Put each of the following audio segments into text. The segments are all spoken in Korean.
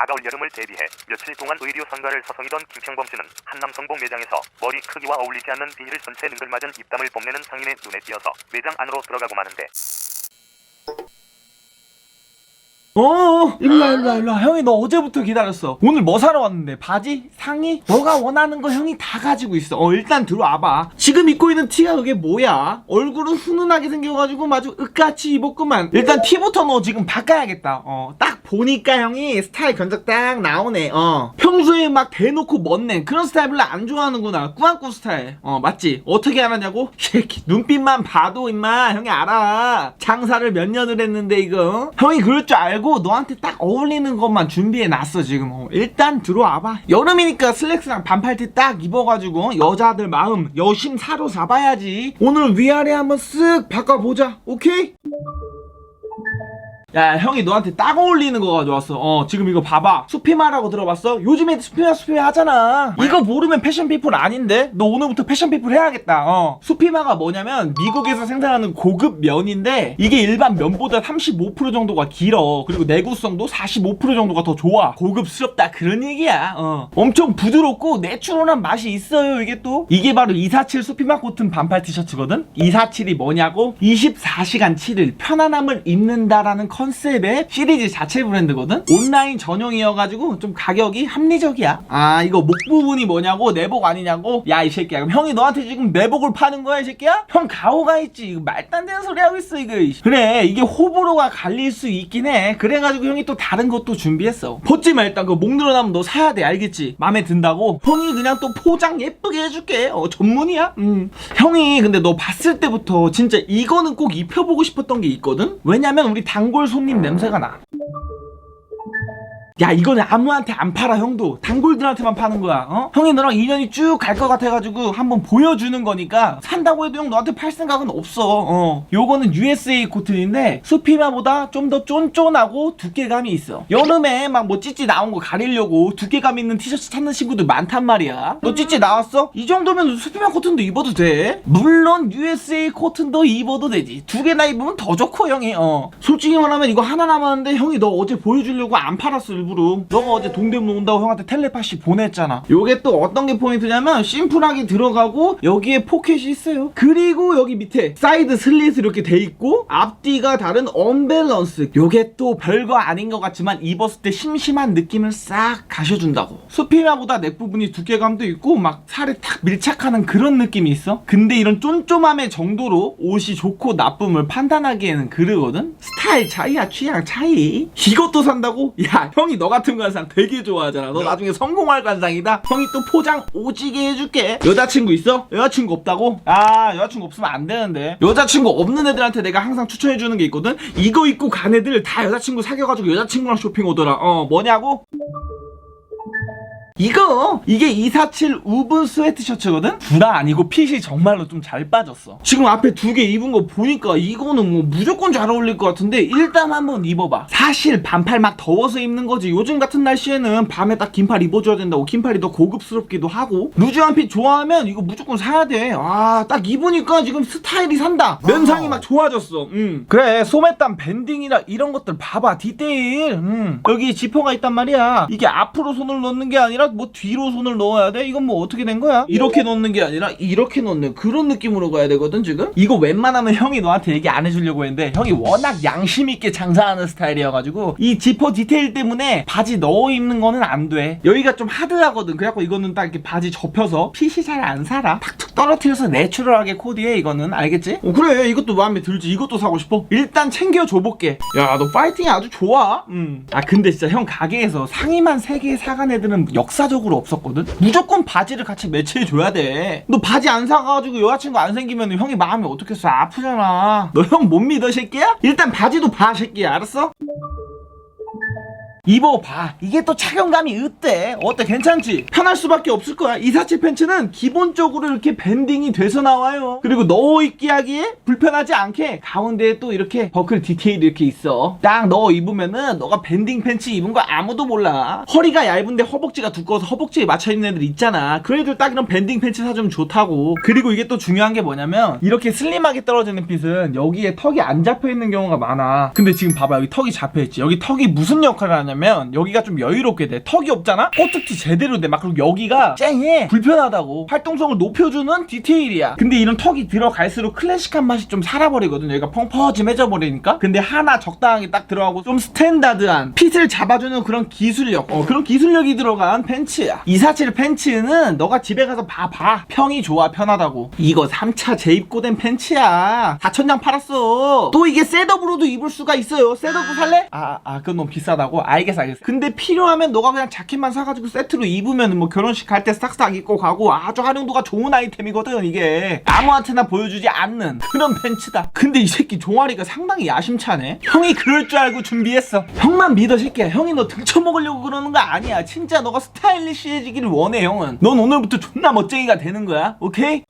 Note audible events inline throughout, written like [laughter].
다가올 여름을 대비해 며칠 동안 의류 선가를 서성이던 김평범 씨는 한남 성복 매장에서 머리 크기와 어울리지 않는 비닐을 전체 능글맞은 입담을 뽐내는 상인의 눈에 띄어서 매장 안으로 들어가고 마는데 어, 일로와, 일로와, 일로와. 형이 너 어제부터 기다렸어. 오늘 뭐 사러 왔는데? 바지? 상의? 너가 원하는 거 형이 다 가지고 있어. 어, 일단 들어와봐. 지금 입고 있는 티가 그게 뭐야? 얼굴은 훈훈하게 생겨가지고 마주 으까치 입었구만. 일단 티부터 너 지금 바꿔야겠다. 어, 딱 보니까 형이 스타일 견적 딱 나오네. 어. 평소에 막 대놓고 멋내. 그런 스타일 별로 안 좋아하는구나. 꾸안꾸 스타일. 어, 맞지? 어떻게 알았냐고? [laughs] 새끼, 눈빛만 봐도 임마. 형이 알아. 장사를 몇 년을 했는데 이거. 형이 그럴 줄 알고 너한테 딱 어울리는 것만 준비해 놨어 지금. 어, 일단 들어와봐. 여름이니까 슬랙스랑 반팔티 딱 입어가지고 여자들 마음 여심 사로 잡아야지. 오늘 위아래 한번 쓱 바꿔보자. 오케이? 야 형이 너한테 딱 어울리는 거 가져왔어. 어 지금 이거 봐봐. 수피마라고 들어봤어? 요즘에 수피마 수피마 하잖아. 이거 모르면 패션 피플 아닌데? 너 오늘부터 패션 피플 해야겠다. 어. 수피마가 뭐냐면 미국에서 생산하는 고급 면인데 이게 일반 면보다 35% 정도가 길어. 그리고 내구성도 45% 정도가 더 좋아. 고급스럽다. 그런 얘기야. 어. 엄청 부드럽고 내추럴한 맛이 있어요 이게 또. 이게 바로 247 수피마 코튼 반팔 티셔츠거든? 247이 뭐냐고? 24시간 7일 편안함을 입는다라는 컨 셉의 시리즈 자체 브랜드거든? 온라인 전용이어가지고 좀 가격이 합리적이야. 아 이거 목 부분이 뭐냐고? 내복 아니냐고? 야 이 새끼야. 그럼 형이 너한테 지금 내복을 파는 거야 이 새끼야? 형 가오가 있지. 이거 말도 안 되는 소리 하고 있어 이거. 그래 이게 호불호가 갈릴 수 있긴 해. 그래가지고 형이 또 다른 것도 준비했어. 벗지 마 일단. 그목 늘어나면 너 사야 돼 알겠지? 맘에 든다고? 형이 그냥 또 포장 예쁘게 해줄게. 어 전문이야? 음. 형이 근데 너 봤을 때부터 진짜 이거는 꼭 입혀보고 싶었던 게 있거든? 왜냐면 우리 단골 손님 냄새가 나 야 이거는 아무한테 안 팔아 형도. 단골들한테만 파는 거야 어? 형이 너랑 인연이 쭉 갈 것 같아가지고 한번 보여주는 거니까 산다고 해도 형 너한테 팔 생각은 없어 어. 요거는 USA 코튼인데 수피마보다 좀 더 쫀쫀하고 두께감이 있어. 여름에 막 뭐 찌찌 나온 거 가리려고 두께감 있는 티셔츠 찾는 친구들 많단 말이야. 너 찌찌 나왔어? 이 정도면 수피마 코튼도 입어도 돼? 물론 USA 코튼도 입어도 되지. 두 개나 입으면 더 좋고 형이 어. 솔직히 말하면 이거 하나 남았는데 형이 너 어제 보여주려고 안 팔았어 일부 러. 너가 어제 동대문 온다고 형한테 텔레파시 보냈잖아. 요게 또 어떤 게 포인트냐면 심플하게 들어가고 여기에 포켓이 있어요. 그리고 여기 밑에 사이드 슬릿 이렇게 돼 있고 앞뒤가 다른 언밸런스. 요게 또 별거 아닌 것 같지만 입었을 때 심심한 느낌을 싹 가셔준다고. 수피마보다 넥 부분이 두께감도 있고 막 살에 탁 밀착하는 그런 느낌이 있어. 근데 이런 쫀쫀함의 정도로 옷이 좋고 나쁨을 판단하기에는 그르거든. 스타일 차이야 취향 차이. 이것도 산다고? 야 형이 너 같은 관상 되게 좋아하잖아. 너 나중에 성공할 관상이다? 형이 또 포장 오지게 해줄게. 여자친구 있어? 여자친구 없다고? 아 여자친구 없으면 안 되는데. 여자친구 없는 애들한테 내가 항상 추천해주는 게 있거든? 이거 입고 간 애들 다 여자친구 사귀어가지고 여자친구랑 쇼핑 오더라. 어 뭐냐고? 이거 이게 247 우분 스웨트 셔츠거든? 구라 아니고 핏이 정말로 좀 잘 빠졌어. 지금 앞에 두 개 입은 거 보니까 이거는 뭐 무조건 잘 어울릴 것 같은데 일단 한번 입어봐. 사실 반팔 막 더워서 입는 거지. 요즘 같은 날씨에는 밤에 딱 긴팔 입어줘야 된다고. 긴팔이 더 고급스럽기도 하고. 루즈한 핏 좋아하면 이거 무조건 사야 돼아 딱 입으니까 지금 스타일이 산다. 면상이 막 좋아졌어. 음. 그래 소매땀 밴딩이라 이런 것들 봐봐 디테일. 음. 여기 지퍼가 있단 말이야. 이게 앞으로 손을 넣는 게 아니라 뭐 뒤로 손을 넣어야 돼? 이건 뭐 어떻게 된 거야? 이렇게 넣는 게 아니라 이렇게 넣는 그런 느낌으로 가야 되거든 지금? 이거 웬만하면 형이 너한테 얘기 안 해주려고 했는데 형이 워낙 양심 있게 장사하는 스타일이어가지고 이 지퍼 디테일 때문에 바지 넣어 입는 거는 안 돼. 여기가 좀 하드하거든. 그래갖고 이거는 딱 이렇게 바지 접혀서 핏이 잘 안 살아. 탁툭 떨어뜨려서 내추럴하게 코디해 이거는. 알겠지? 어, 그래. 이것도 마음에 들지. 이것도 사고 싶어. 일단 챙겨줘 볼게. 야 너 파이팅이 아주 좋아. 음 아 근데 진짜 형 가게에서 상의만 3개 사간 애들은 역사 적으로 없었거든? 무조건 바지를 같이 매치해 줘야 돼 너 바지 안 사가지고 여자친구 안 생기면 형이 마음이 어떻겠어 아프잖아. 너 형 못 믿어 새끼야? 일단 바지도 봐 새끼야. 알았어? 입어봐. 이게 또 착용감이 어때? 어때? 괜찮지? 편할 수밖에 없을 거야. 247 팬츠는 기본적으로 이렇게 밴딩이 돼서 나와요. 그리고 넣어 입기 하기에 불편하지 않게 가운데에 또 이렇게 버클 디테일이 이렇게 있어. 딱 넣어 입으면은 너가 밴딩 팬츠 입은 거 아무도 몰라. 허리가 얇은데 허벅지가 두꺼워서 허벅지에 맞춰 입는 애들 있잖아. 그 애들 딱 이런 밴딩 팬츠 사주면 좋다고. 그리고 이게 또 중요한 게 뭐냐면 이렇게 슬림하게 떨어지는 핏은 여기에 턱이 안 잡혀 있는 경우가 많아. 근데 지금 봐봐. 여기 턱이 잡혀 있지. 여기 턱이 무슨 역할을 하냐면 뭐냐면 여기가 좀 여유롭게 돼. 턱이 없잖아? 코트티 제대로 돼막 그리고 여기가 쨍해. 불편하다고. 활동성을 높여주는 디테일이야. 근데 이런 턱이 들어갈수록 클래식한 맛이 좀 살아버리거든. 여기가 펑퍼짐해져 버리니까. 근데 하나 적당하게 딱 들어가고 좀 스탠다드한 핏을 잡아주는 그런 기술력. 어 그런 기술력이 들어간 팬츠야. 247 팬츠는 너가 집에 가서 봐봐. 평이 좋아 편하다고. 이거 3차 재입고된 팬츠야. 4천장 팔았어. 또 이게 셋업으로도 입을 수가 있어요. 셋업도 살래? 아, 아 그건 너무 비싸다고? 알겠어 알겠어. 근데 필요하면 너가 그냥 자켓만 사가지고 세트로 입으면 뭐 결혼식 갈 때 싹싹 입고 가고 아주 활용도가 좋은 아이템이거든 이게. 아무한테나 보여주지 않는 그런 팬츠다. 근데 이 새끼 종아리가 상당히 야심차네. 형이 그럴 줄 알고 준비했어. 형만 믿어 새끼야. 형이 너 등쳐먹으려고 그러는 거 아니야. 진짜 너가 스타일리시해지기를 원해 형은. 넌 오늘부터 존나 멋쟁이가 되는 거야. 오케이?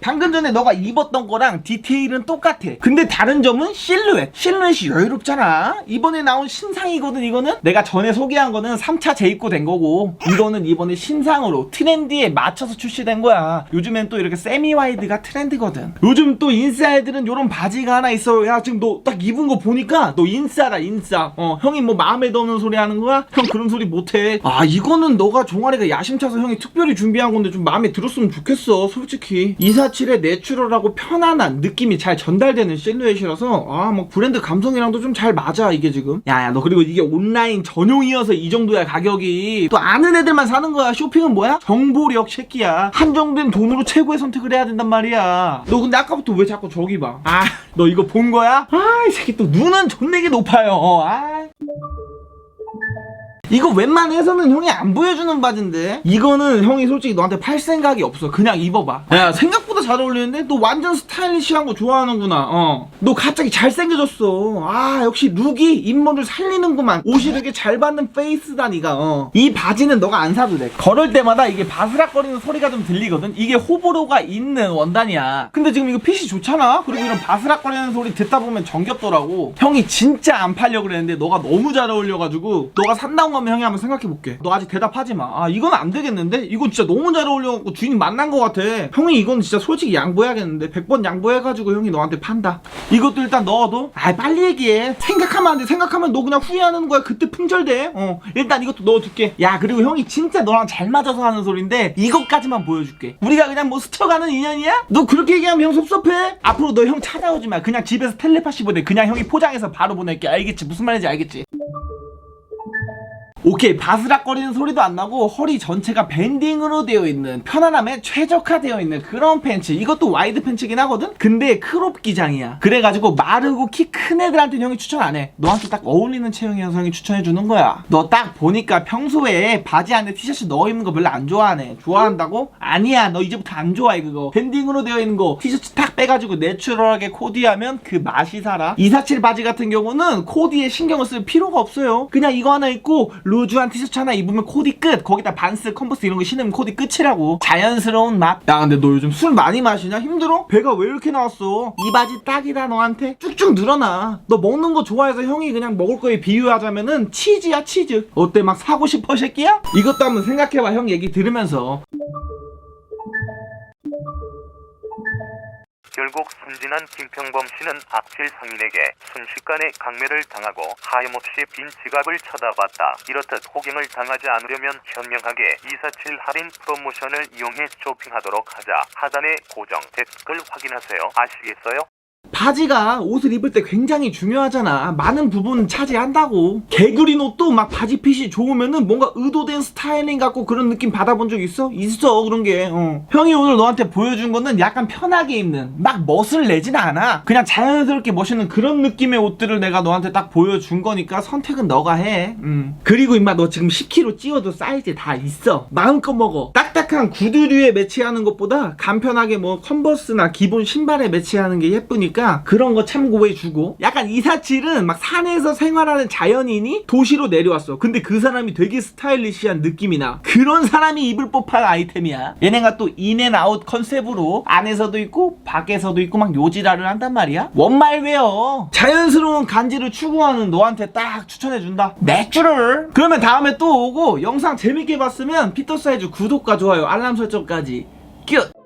방금 전에 너가 입었던 거랑 디테일은 똑같아. 근데 다른 점은 실루엣. 실루엣이 여유롭잖아. 이번에 나온 신상이거든, 이거는. 내가 전에 소개한 거는 3차 재입고 된 거고, 이거는 이번에 신상으로 트렌디에 맞춰서 출시된 거야. 요즘엔 또 이렇게 세미 와이드가 트렌드거든. 요즘 또 인싸애들은 요런 바지가 하나 있어. 야, 지금 너 딱 입은 거 보니까 너 인싸다, 인싸. 어, 형이 뭐 마음에 드는 소리 하는 거야? 형 그런 소리 못해. 아, 이거는 너가 종아리가 야심차서 형이 특별히 준비한 건데 좀 마음에 들었으면 좋겠어, 솔직히. 247의 내추럴하고 편안한 느낌이 잘 전달되는 실루엣이라서, 아, 뭐 브랜드 감성이랑도 좀 잘 맞아, 이게 지금. 야, 야, 너 그리고 이게 온라인 전용이어서 이 정도야, 가격이. 또 아는 애들만 사는 거야. 쇼핑은 뭐야? 정보력 새끼야. 한정된 돈으로 최고의 선택을 해야 된단 말이야. 너 근데 아까부터 왜 자꾸 저기 봐? 아, 너 이거 본 거야? 아, 이 새끼 또 눈은 존내게 높아요. 어, 아. 이거 웬만해서는 형이 안 보여주는 바지인데. 이거는 형이 솔직히 너한테 팔 생각이 없어. 그냥 입어봐. 야 생각보다 잘 어울리는데? 너 완전 스타일리시한 거 좋아하는구나. 어너 갑자기 잘생겨졌어. 아 역시 룩이 인물을 살리는구만. 옷이 되게 잘 받는 페이스다 니가. 어. 이 바지는 너가 안 사도 돼. 걸을 때마다 이게 바스락거리는 소리가 좀 들리거든. 이게 호불호가 있는 원단이야. 근데 지금 이거 핏이 좋잖아? 그리고 이런 바스락거리는 소리 듣다 보면 정겹더라고. 형이 진짜 안 팔려고 그랬는데 너가 너무 잘 어울려가지고 너가 산다고 하면 형이 한번 생각해볼게. 너 아직 대답하지 마아 이건 안 되겠는데? 이건 진짜 너무 잘 어울려갖고 주인 만난 것 같아. 형이 이건 진짜 솔직히 양보해야겠는데? 100번 양보해가지고 형이 너한테 판다. 이것도 일단 넣어도? 아 빨리 얘기해. 생각하면 안돼. 생각하면 너 그냥 후회하는 거야. 그때 품절돼. 어 일단 이것도 넣어둘게. 야 그리고 형이 진짜 너랑 잘 맞아서 하는 소린데 이것까지만 보여줄게. 우리가 그냥 뭐 스쳐가는 인연이야? 너 그렇게 얘기하면 형 섭섭해? 앞으로 너 형 찾아오지 마. 그냥 집에서 텔레파시 보내. 그냥 형이 포장해서 바로 보낼게. 알겠지? 무슨 말인지 알겠지 오케이 바스락거리는 소리도 안 나고 허리 전체가 밴딩으로 되어 있는 편안함에 최적화되어 있는 그런 팬츠. 이것도 와이드 팬츠긴 하거든? 근데 크롭 기장이야. 그래가지고 마르고 키 큰 애들한테는 형이 추천 안해. 너한테 딱 어울리는 체형이어서 형이 추천해주는 거야. 너 딱 보니까 평소에 바지 안에 티셔츠 넣어 입는 거 별로 안 좋아하네. 좋아한다고? 아니야 너 이제부터 안 좋아해 그거. 밴딩으로 되어 있는 거. 티셔츠 탁 빼가지고 내추럴하게 코디하면 그 맛이 살아. 247 바지 같은 경우는 코디에 신경을 쓸 필요가 없어요. 그냥 이거 하나 입고 루 즈한 티셔츠 하나 입으면 코디 끝. 거기다 반스 컨버스 이런 거 신으면 코디 끝이라고. 자연스러운 맛 야 근데 너 요즘 술 많이 마시냐? 힘들어? 배가 왜 이렇게 나왔어? 이 바지 딱이다 너한테? 쭉쭉 늘어나. 너 먹는 거 좋아해서 형이 그냥 먹을 거에 비유하자면은 치즈야 치즈. 어때? 막 사고 싶어 새끼야? 이것도 한번 생각해봐 형 얘기 들으면서 결국 순진한 김평범 씨는 악질 상인에게 순식간에 강매를 당하고 하염없이 빈 지갑을 쳐다봤다. 이렇듯 호갱을 당하지 않으려면 현명하게 247 할인 프로모션을 이용해 쇼핑하도록 하자. 하단의 고정 댓글 확인하세요. 아시겠어요? 바지가 옷을 입을 때 굉장히 중요하잖아. 많은 부분 차지한다고. 개구린 옷도 막 바지 핏이 좋으면은 뭔가 의도된 스타일링 같고 그런 느낌 받아본 적 있어? 있어 그런 게. 어. 형이 오늘 너한테 보여준 거는 약간 편하게 입는 막 멋을 내진 않아. 그냥 자연스럽게 멋있는 그런 느낌의 옷들을 내가 너한테 딱 보여준 거니까 선택은 너가 해. 음. 그리고 임마 너 지금 10kg 찌워도 사이즈 다 있어. 마음껏 먹어. 딱딱한 구두류에 매치하는 것보다 간편하게 뭐 컨버스나 기본 신발에 매치하는 게 예쁘니까 그런 거 참고해주고 약간 247은 막 산에서 생활하는 자연인이 도시로 내려왔어. 근데 그 사람이 되게 스타일리시한 느낌이 나 그런 사람이 입을 법한 아이템이야. 얘네가 또 인앤아웃 컨셉으로 안에서도 있고 밖에서도 있고 막 요지라를 한단 말이야. 원말웨어 자연스러운 간지를 추구하는 너한테 딱 추천해준다. 내추럴 그러면 다음에 또 오고 영상 재밌게 봤으면 피터 사이즈 구독과 좋아요 알람 설정까지. 끝